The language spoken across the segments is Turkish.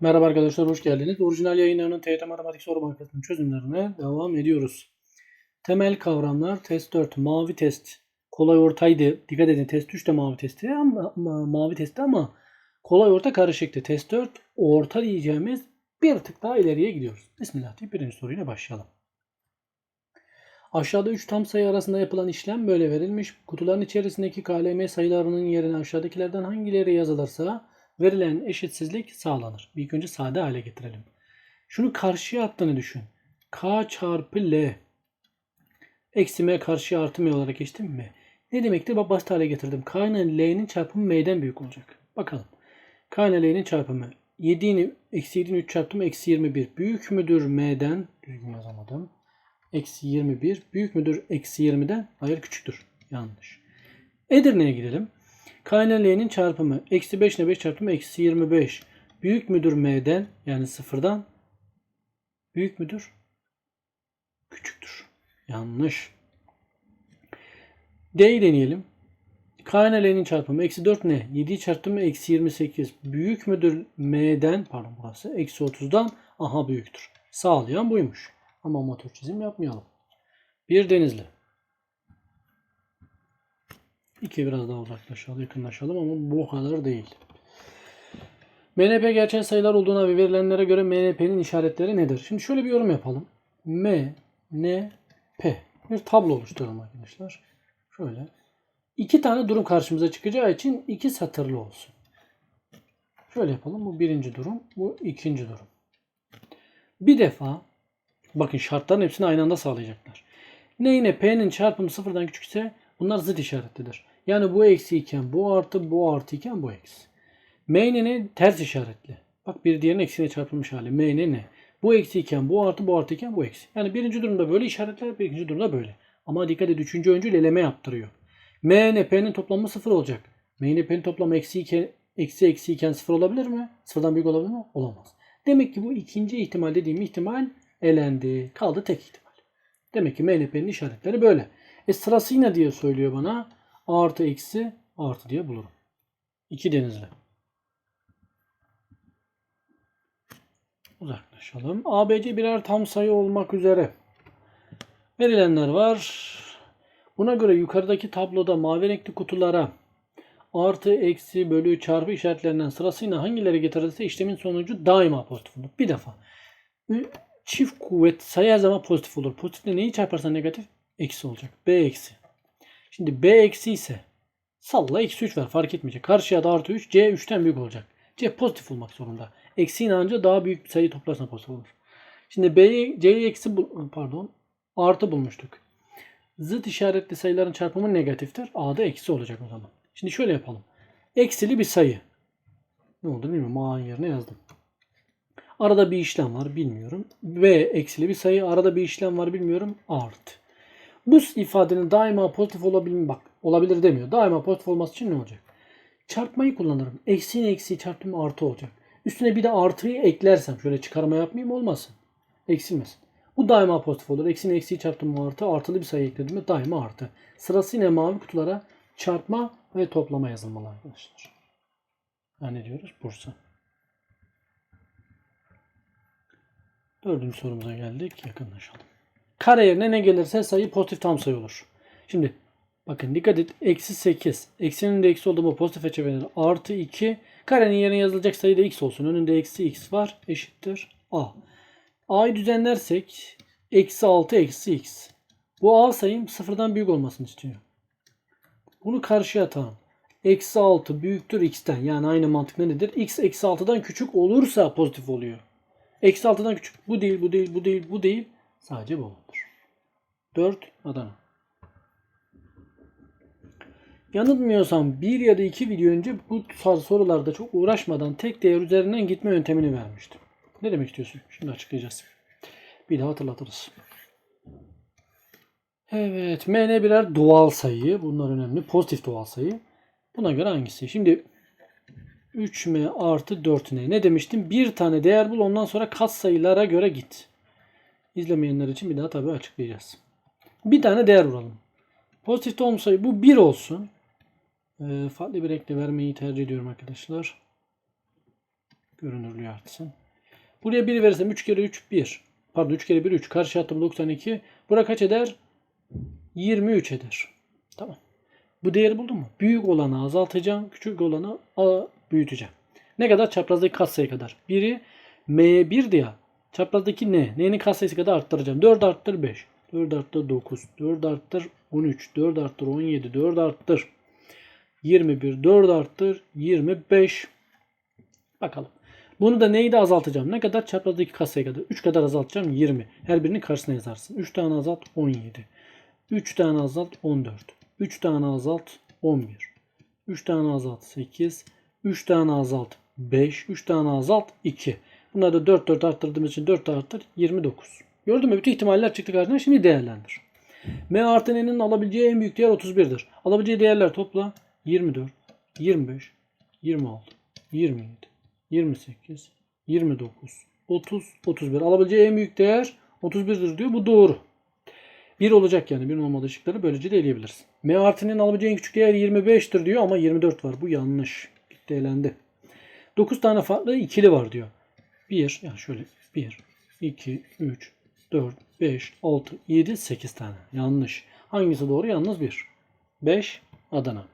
Merhaba arkadaşlar, hoş geldiniz. Orijinal yayınlarının TYT Matematik Soru Bankası'nın çözümlerine devam ediyoruz. Temel kavramlar test 4, mavi test. Kolay ortaydı. Dikkat edin test 3 de mavi testti ama, ama mavi testti ama kolay orta karışıktı. Test 4 orta diyeceğimiz bir tık daha ileriye gidiyoruz. Bismillah deyip birinci soruyla başlayalım. Aşağıda 3 tam sayı arasında yapılan işlem böyle verilmiş. Kutuların içerisindeki KLM sayılarının yerine aşağıdakilerden hangileri yazılırsa verilen eşitsizlik sağlanır. Bir önce sade hale getirelim. Şunu karşıya attığını düşün. K çarpı L. Eksi M karşıya artı M olarak geçtim mi? Ne demektir? Bak basit hale getirdim. K ile L'nin çarpımı M'den büyük olacak. Bakalım. K ile L'nin çarpımı. 7'ini eksi 7'ni 3 çarptım. Eksi 21. Büyük müdür M'den? Düzgün yazamadım. Eksi 21. Büyük müdür eksi 20'den? Hayır küçüktür. Yanlış. Edirne'ye gidelim. K ile L'nin çarpımı. Eksi 5 ile 5 çarptım. Eksi 25. Büyük müdür M'den? Yani sıfırdan. Büyük müdür? Küçüktür. Yanlış. D'yi deneyelim. K ile L'nin çarpımı. Eksi 4 ne? 7'yi çarptım? Eksi 28. Büyük müdür M'den? Pardon burası. Eksi 30'dan. Aha büyüktür. Sağlayan buymuş. Ama amatör çizim yapmayalım. Bir denizli. İki biraz daha uzaklaşalım, yakınlaşalım ama bu kadar değil. MNP gerçel sayılar olduğuna ve verilenlere göre MNP'nin işaretleri nedir? Şimdi şöyle bir yorum yapalım. M, N, P. Bir tablo oluşturalım arkadaşlar. Şöyle. İki tane durum karşımıza çıkacağı için iki satırlı olsun. Şöyle yapalım. Bu birinci durum. Bu ikinci durum. Bir defa bakın şartların hepsini aynı anda sağlayacaklar. Ne yine P'nin çarpımı sıfırdan küçükse bunlar zıt işaretlidir. Yani bu eksi iken bu artı, bu artı iken bu eksi. M ne? Ters işaretli. Bak bir diğerinin eksiğine çarpılmış hali. M ne? Bu eksi iken bu artı, bu artı iken bu eksi. Yani birinci durumda böyle işaretler, ikinci durumda böyle. Ama dikkat et üçüncü öncül eleme yaptırıyor. M? P'nin toplamı sıfır olacak. M? P'nin toplamı eksi iken, eksi eksi iken sıfır olabilir mi? Sıfırdan büyük olabilir mi? Olamaz. Demek ki bu ikinci ihtimal dediğim ihtimal elendi. Kaldı tek ihtimal. Demek ki M ile P'nin işaretleri böyle. E sırasıyla diye söylüyor bana. Artı eksi artı diye bulurum. İki denizli. Uzaklaşalım. ABC birer tam sayı olmak üzere. Verilenler var. Buna göre yukarıdaki tabloda mavi renkli kutulara artı, eksi, bölü, çarpı işaretlerinden sırasıyla hangileri getirilirse işlemin sonucu daima pozitif olur. Bir defa. Çift kuvvet sayı her zaman pozitif olur. Pozitifle neyi çarparsan negatif? Eksi olacak. B eksi. Şimdi B eksi ise salla eksi 3 ver fark etmeyecek. Karşıya da artı 3. C 3'ten büyük olacak. C pozitif olmak zorunda. Eksi inanca daha büyük bir sayı toplarsan pozitif olur. Şimdi B'yi C'yi eksi pardon artı bulmuştuk. Zıt işaretli sayıların çarpımı negatiftir. A'da eksi olacak o zaman. Şimdi şöyle yapalım. Eksili bir sayı. Ne oldu bilmiyorum. A'nın yerine yazdım. Arada bir işlem var bilmiyorum. B eksili bir sayı. Arada bir işlem var bilmiyorum. Artı. Bu ifadenin daima pozitif olabilir bak olabilir demiyor. Daima pozitif olması için ne olacak? Çarpmayı kullanırım. Eksiğin eksiği çarptım artı olacak. Üstüne bir de artıyı eklersem şöyle çıkarma yapmayayım olmasın. Eksilmesin. Bu daima pozitif olur. Eksiğin eksiği çarptım artı artılı bir sayı ekledim daima artı. Sırasıyla mavi kutulara çarpma ve toplama yazılmalı arkadaşlar. Yani ne diyoruz? Bursa. Dördüncü sorumuza geldik. Yakınlaşalım. Kare yerine ne gelirse sayı pozitif tam sayı olur. Şimdi bakın dikkat et. Eksi 8. Eksinin de eksi olduğu bu pozitife çevirir. Artı 2. Karenin yerine yazılacak sayı da x olsun. Önünde eksi x var. Eşittir a. a'yı düzenlersek eksi 6 eksi x. Bu a sayım sıfırdan büyük olmasını istiyor. Bunu karşıya atalım. Eksi 6 büyüktür x'ten. Yani aynı mantık nedir? x eksi 6'dan küçük olursa pozitif oluyor. Eksi 6'dan küçük. Bu değil, bu değil, bu değil, bu değil. Sadece bu olur. 4 Adana. Yanılmıyorsam bir ya da iki video önce bu tarz sorularda çok uğraşmadan tek değer üzerinden gitme yöntemini vermiştim. Ne demek istiyorsun? Şimdi açıklayacağız. Bir daha hatırlatırız. Evet. MN birer doğal sayı. Bunlar önemli. Pozitif doğal sayı. Buna göre hangisi? Şimdi 3m artı 4n. Ne demiştim? Bir tane değer bul ondan sonra kat sayılara göre git. İzlemeyenler için bir daha tabii açıklayacağız. Bir tane değer vuralım. Pozitif doğum sayı bu 1 olsun. Ee, farklı bir renkle vermeyi tercih ediyorum arkadaşlar. Görünürlüğü artsın. Buraya 1 verirsem 3 kere 3 1. Pardon 3 kere 1 3. Karşı attım 92. Bura kaç eder? 23 eder. Tamam. Bu değeri buldun mu? Büyük olanı azaltacağım. Küçük olanı büyüteceğim. Ne kadar? Çaprazdaki katsayı kadar. Biri M1'di ya. Çaprazdaki ne? N'nin katsayısı kadar arttıracağım. 4 arttır 5. 4 arttır 9. 4 arttır 13. 4 arttır 17. 4 arttır 21. 4 arttır 25. Bakalım. Bunu da neydi azaltacağım? Ne kadar? Çaprazdaki katsayı kadar. 3 kadar azaltacağım 20. Her birinin karşısına yazarsın. 3 tane azalt 17. 3 tane azalt 14. 3 tane azalt 11. 3 tane azalt 8. 3 tane azalt 5. 3 tane azalt 2. Bunları da 4 4 arttırdığımız için 4 arttır 29. Gördün mü? Bütün ihtimaller çıktı karşına. Şimdi değerlendir. M artı N'nin alabileceği en büyük değer 31'dir. Alabileceği değerler topla 24, 25, 26, 27, 28, 29, 30, 31. Alabileceği en büyük değer 31'dir diyor. Bu doğru. 1 olacak yani. 1'in olmadığı şıkları böylece de eleyebiliriz. M artının alabileceği en küçük değer 25'tir diyor ama 24 var. Bu yanlış. Gitti elendi. 9 tane farklı ikili var diyor. 1 yani şöyle 1, 2, 3, 4, 5, 6, 7, 8 tane. Yanlış. Hangisi doğru? Yalnız 1. 5 Adana.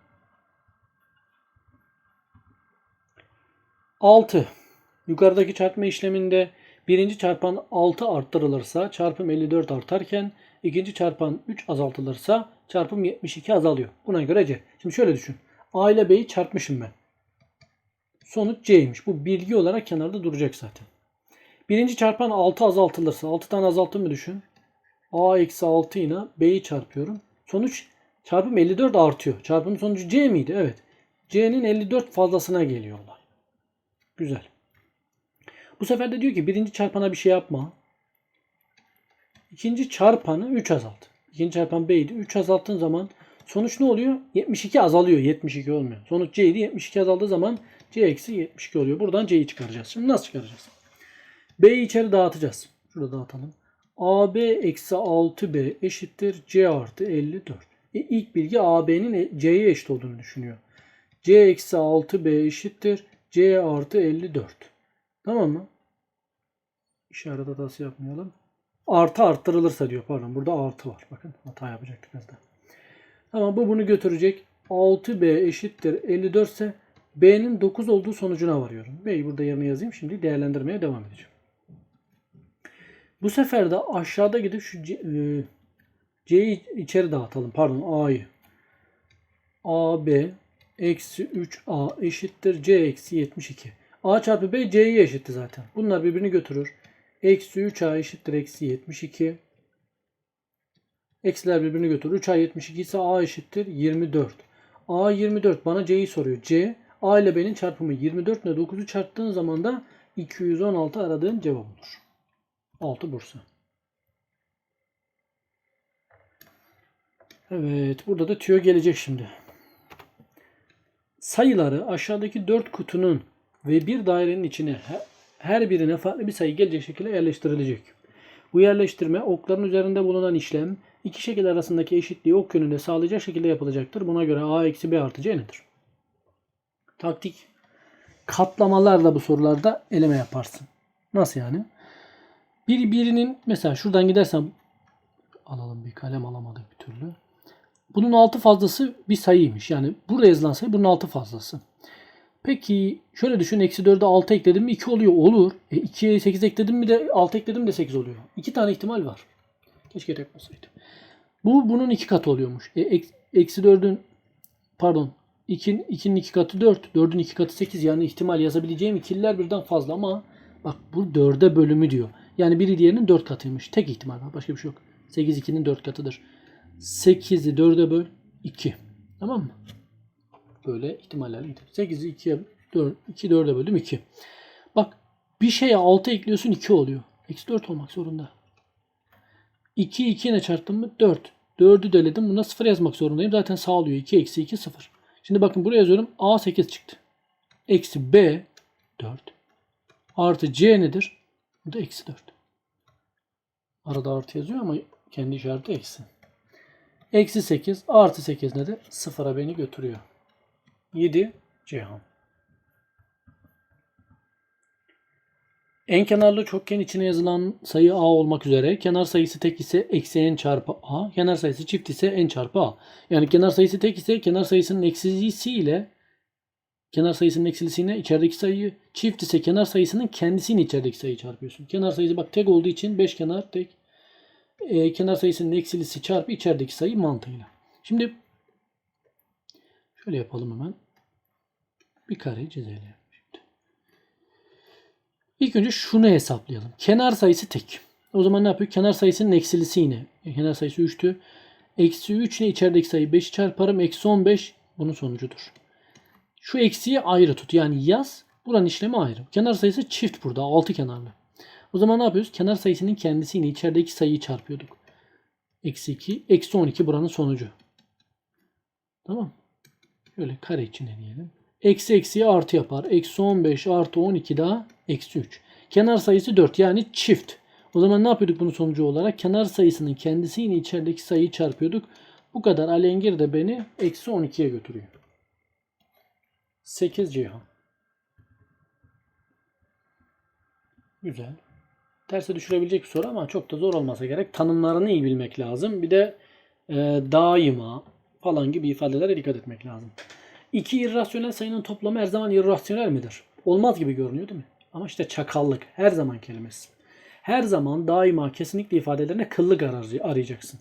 6. Yukarıdaki çarpma işleminde birinci çarpan 6 arttırılırsa çarpım 54 artarken ikinci çarpan 3 azaltılırsa çarpım 72 azalıyor. Buna göre C. Şimdi şöyle düşün. A ile B'yi çarpmışım ben. Sonuç C'ymiş. Bu bilgi olarak kenarda duracak zaten. Birinci çarpan 6 azaltılırsa 6 tane azalttım mı düşün. A eksi 6 ile B'yi çarpıyorum. Sonuç çarpım 54 artıyor. Çarpım sonucu C miydi? Evet. C'nin 54 fazlasına geliyor olay. Güzel. Bu sefer de diyor ki birinci çarpana bir şey yapma. İkinci çarpanı 3 azalt. İkinci çarpan B'ydi. 3 azalttığın zaman sonuç ne oluyor? 72 azalıyor. 72 olmuyor. Sonuç C'ydi. 72 azaldığı zaman C eksi 72 oluyor. Buradan C'yi çıkaracağız. Şimdi nasıl çıkaracağız? B'yi içeri dağıtacağız. Şurada dağıtalım. AB eksi 6B eşittir C artı 54. E, ilk bilgi AB'nin C'ye eşit olduğunu düşünüyor. C eksi 6B eşittir C artı 54. Tamam mı? İşaret hatası yapmayalım. Artı arttırılırsa diyor. Pardon burada artı var. Bakın hata yapacaktık az da. Tamam bu bunu götürecek. 6B eşittir 54 ise B'nin 9 olduğu sonucuna varıyorum. B'yi burada yerine yazayım. Şimdi değerlendirmeye devam edeceğim. Bu sefer de aşağıda gidip şu e, C'yi içeri dağıtalım. Pardon A'yı. AB eksi 3A eşittir C eksi 72. A çarpı B C'ye eşitti zaten. Bunlar birbirini götürür. Eksi 3A eşittir eksi 72. Eksiler birbirini götürür. 3A 72 ise A eşittir 24. A 24 bana C'yi soruyor. C A ile B'nin çarpımı 24 ile 9'u çarptığın zaman da 216 aradığın cevap olur. 6 Bursa. Evet burada da tüyo gelecek şimdi. Sayıları aşağıdaki 4 kutunun ve bir dairenin içine her birine farklı bir sayı gelecek şekilde yerleştirilecek. Bu yerleştirme okların üzerinde bulunan işlem iki şekil arasındaki eşitliği ok yönünde sağlayacak şekilde yapılacaktır. Buna göre a eksi b artı c nedir? Taktik katlamalarla bu sorularda eleme yaparsın. Nasıl yani? Bir birinin mesela şuradan gidersem alalım bir kalem alamadık bir türlü. Bunun altı fazlası bir sayıymış. Yani burada yazılan sayı bunun altı fazlası. Peki şöyle düşün. Eksi 4'e 6 ekledim mi 2 oluyor. Olur. E 2'ye 8 ekledim mi de 6 ekledim de 8 oluyor. 2 tane ihtimal var. Keşke tek olsaydı. Bu bunun 2 katı oluyormuş. E, eksi 4'ün pardon 2'nin 2'nin 2 katı 4. 4'ün 2 katı 8. Yani ihtimal yazabileceğim ikililer birden fazla ama bak bu 4'e bölümü diyor. Yani biri diğerinin 4 katıymış. Tek ihtimal var. Başka bir şey yok. 8 2'nin 4 katıdır. 8'i 4'e böl 2. Tamam mı? Böyle ihtimallerle gidiyor. 8'i 2'ye 4, 2 4'e böldüm 2. Bak bir şeye 6 ekliyorsun 2 oluyor. Eksi 4 olmak zorunda. 2 2 ile çarptım mı 4. 4'ü deledim. Buna 0 yazmak zorundayım. Zaten sağlıyor. 2 eksi 2 0. Şimdi bakın buraya yazıyorum. A 8 çıktı. Eksi B 4. Artı C nedir? Bu da eksi 4. Arada artı yazıyor ama kendi işareti eksi. Eksi 8 artı 8 nedir? Sıfıra beni götürüyor. 7 Cihan. En kenarlı çokgen içine yazılan sayı a olmak üzere kenar sayısı tek ise eksi n çarpı a, kenar sayısı çift ise n çarpı a. Yani kenar sayısı tek ise kenar sayısının eksilisi ile kenar sayısının eksilisiyle içerideki sayıyı çift ise kenar sayısının kendisini içerideki sayıyı çarpıyorsun. Kenar sayısı bak tek olduğu için 5 kenar tek. Ee, kenar sayısının eksilisi çarpı içerideki sayı mantığıyla. Şimdi şöyle yapalım hemen. Bir kareyi çizelim. İlk önce şunu hesaplayalım. Kenar sayısı tek. O zaman ne yapıyor? Kenar sayısının eksilisi yine. E, Kenar sayısı 3'tü. Eksi 3 ile içerideki sayı 5'i çarparım. Eksi 15 bunun sonucudur. Şu eksiği ayrı tut. Yani yaz. Buranın işlemi ayrı. Kenar sayısı çift burada. 6 kenarlı. O zaman ne yapıyoruz? Kenar sayısının kendisiyle içerideki sayıyı çarpıyorduk. Eksi 2. Eksi 12 buranın sonucu. Tamam. Şöyle kare içine diyelim. Eksi eksiye artı yapar. Eksi 15 artı 12 daha eksi 3. Kenar sayısı 4 yani çift. O zaman ne yapıyorduk bunun sonucu olarak? Kenar sayısının kendisiyle içerideki sayıyı çarpıyorduk. Bu kadar alengir de beni eksi 12'ye götürüyor. 8 Cihan. Güzel. Terse düşürebilecek bir soru ama çok da zor olmasa gerek. Tanımlarını iyi bilmek lazım. Bir de e, daima falan gibi ifadelere dikkat etmek lazım. İki irrasyonel sayının toplamı her zaman irrasyonel midir? Olmaz gibi görünüyor değil mi? Ama işte çakallık her zaman kelimesi. Her zaman daima kesinlikle ifadelerine kıllık arayacaksın.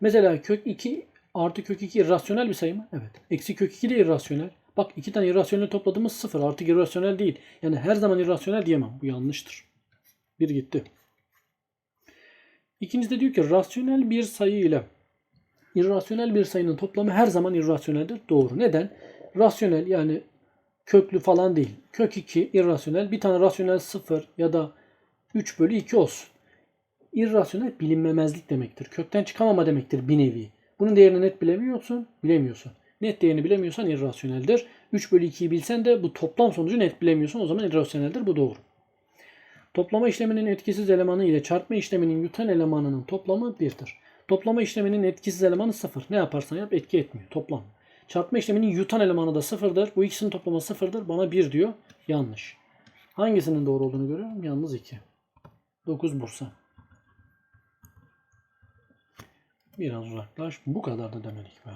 Mesela kök 2 artı kök 2 irrasyonel bir sayı mı? Evet. Eksi kök 2 de irrasyonel. Bak iki tane irrasyonel topladığımız sıfır. Artık irrasyonel değil. Yani her zaman irrasyonel diyemem. Bu yanlıştır. Bir gitti. İkincisi de diyor ki rasyonel bir sayı ile irrasyonel bir sayının toplamı her zaman irrasyoneldir. Doğru. Neden? Rasyonel yani köklü falan değil. Kök 2 irrasyonel. Bir tane rasyonel 0 ya da 3 bölü 2 olsun. İrrasyonel bilinmemezlik demektir. Kökten çıkamama demektir bir nevi. Bunun değerini net bilemiyorsun, bilemiyorsun. Net değerini bilemiyorsan irrasyoneldir. 3 bölü 2'yi bilsen de bu toplam sonucu net bilemiyorsun. O zaman irrasyoneldir. Bu doğru. Toplama işleminin etkisiz elemanı ile çarpma işleminin yutan elemanının toplamı 1'dir. Toplama işleminin etkisiz elemanı 0. Ne yaparsan yap etki etmiyor. Toplam. Çarpma işleminin yutan elemanı da 0'dır. Bu ikisinin toplamı 0'dır. Bana 1 diyor. Yanlış. Hangisinin doğru olduğunu görüyorum? Yalnız 2. 9 Bursa. Biraz uzaklaş. Bu kadar da demedik be.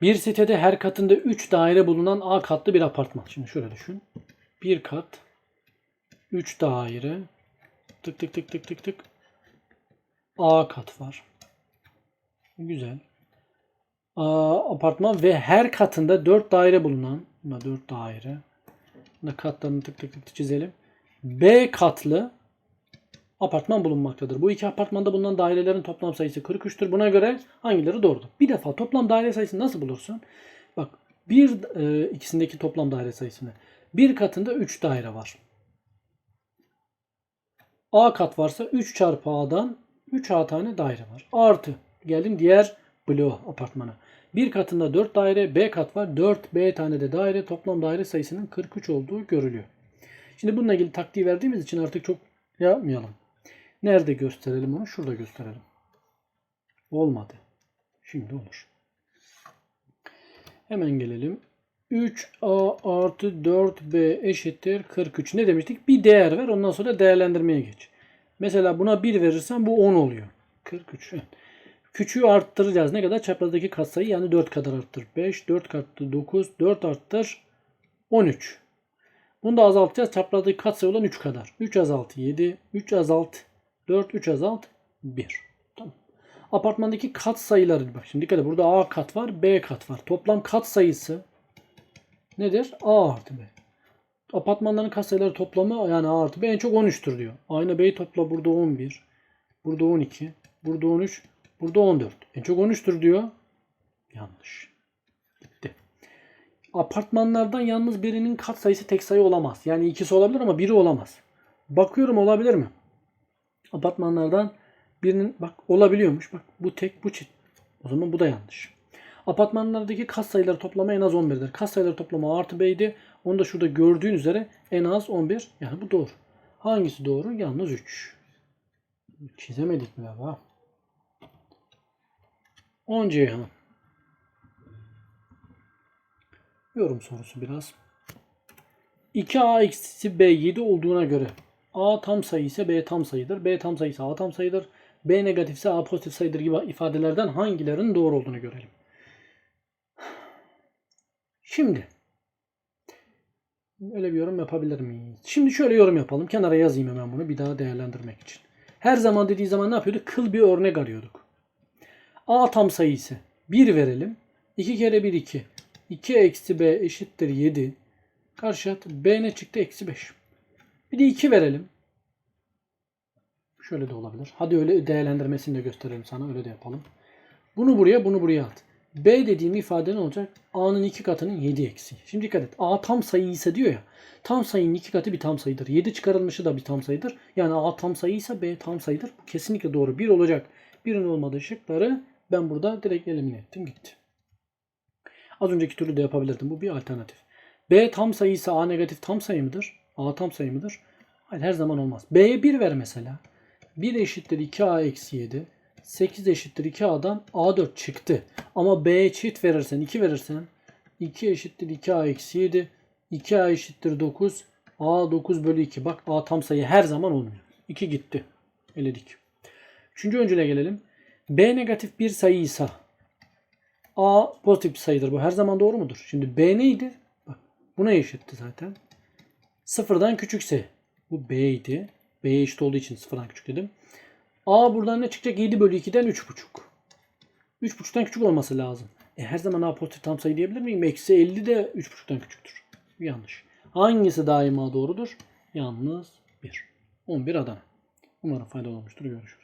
Bir sitede her katında 3 daire bulunan A katlı bir apartman. Şimdi şöyle düşün. Bir kat, 3 daire, tık tık tık tık tık tık. A kat var. Güzel. Apartman ve her katında 4 daire bulunan, buna 4 daire. Katlarını tık tık tık çizelim. B katlı apartman bulunmaktadır. Bu iki apartmanda bulunan dairelerin toplam sayısı 43'tür. Buna göre hangileri doğrudur? Bir defa toplam daire sayısını nasıl bulursun? Bak bir e, ikisindeki toplam daire sayısını. Bir katında 3 daire var. A kat varsa 3 çarpı A'dan 3A tane daire var. Artı geldim diğer bloğa apartmana. Bir katında 4 daire, B kat var. 4 B tane de daire. Toplam daire sayısının 43 olduğu görülüyor. Şimdi bununla ilgili taktiği verdiğimiz için artık çok yapmayalım. Nerede gösterelim onu? Şurada gösterelim. Olmadı. Şimdi olur. Hemen gelelim. 3a artı 4b eşittir 43. Ne demiştik? Bir değer ver ondan sonra değerlendirmeye geç. Mesela buna 1 verirsen bu 10 oluyor. 43. Evet. Küçüğü arttıracağız. Ne kadar? Çaprazdaki katsayı yani 4 kadar arttır. 5, 4 katlı 9, 4 arttır 13. Bunu da azaltacağız. Çaprazdaki katsayı olan 3 kadar. 3 azalt 7, 3 azalt 4, 3 azalt 1. Tamam. Apartmandaki kat sayıları bak şimdi dikkat et burada A kat var, B kat var. Toplam kat sayısı nedir? A artı B. Apartmanların kat sayıları toplamı yani A artı B en çok 13'tür diyor. Aynı B'yi topla burada 11, burada 12, burada 13, burada 14. En çok 13'tür diyor. Yanlış. Gitti. Apartmanlardan yalnız birinin kat sayısı tek sayı olamaz. Yani ikisi olabilir ama biri olamaz. Bakıyorum olabilir mi? Apartmanlardan birinin bak olabiliyormuş. Bak bu tek bu çift. O zaman bu da yanlış. Apartmanlardaki kat sayıları toplamı en az 11'dir. Kat sayıları toplamı artı B'ydi. Onu da şurada gördüğün üzere en az 11. Yani bu doğru. Hangisi doğru? Yalnız 3. Çizemedik mi baba? 10 Ceyhan. Yorum sorusu biraz. 2A eksi B 7 olduğuna göre A tam sayı ise B tam sayıdır. B tam sayı ise A tam sayıdır. B negatif ise A pozitif sayıdır gibi ifadelerden hangilerinin doğru olduğunu görelim. Şimdi öyle bir yorum yapabilir miyiz? Şimdi şöyle yorum yapalım. Kenara yazayım hemen bunu bir daha değerlendirmek için. Her zaman dediği zaman ne yapıyorduk? Kıl bir örnek arıyorduk. A tam sayı ise 1 verelim. 2 kere 1 2. 2 eksi B eşittir 7. Karşı at. B ne çıktı? Eksi 5. Bir de 2 verelim. Şöyle de olabilir. Hadi öyle değerlendirmesini de gösterelim sana. Öyle de yapalım. Bunu buraya, bunu buraya at. B dediğim ifade ne olacak? A'nın iki katının 7 eksi. Şimdi dikkat et. A tam sayı ise diyor ya. Tam sayının iki katı bir tam sayıdır. 7 çıkarılmışı da bir tam sayıdır. Yani A tam sayı ise B tam sayıdır. Bu kesinlikle doğru. 1 olacak. 1'in olmadığı şıkları ben burada direkt elimine ettim. Gitti. Az önceki türlü de yapabilirdim. Bu bir alternatif. B tam sayı A negatif tam sayı mıdır? A tam sayı mıdır? Hayır her zaman olmaz. B'ye 1 ver mesela. 1 eşittir 2A eksi 7. 8 eşittir 2A'dan A4 çıktı. Ama B'ye çift verirsen 2 verirsen 2 eşittir 2A eksi 7. 2A eşittir 9. A 9 bölü 2. Bak A tam sayı her zaman olmuyor. 2 gitti. Eledik. Üçüncü öncüle gelelim. B negatif bir sayıysa A pozitif bir sayıdır. Bu her zaman doğru mudur? Şimdi B neydi? Bak buna eşitti zaten. Sıfırdan küçükse bu B idi. B'ye eşit olduğu için sıfırdan küçük dedim. A buradan ne çıkacak? 7 bölü 2'den 3,5. 3,5'tan küçük olması lazım. E her zaman A pozitif tam sayı diyebilir miyim? Eksi 50 de 3,5'tan küçüktür. Yanlış. Hangisi daima doğrudur? Yalnız 1. 11 Adana. Umarım faydalı olmuştur. Görüşürüz.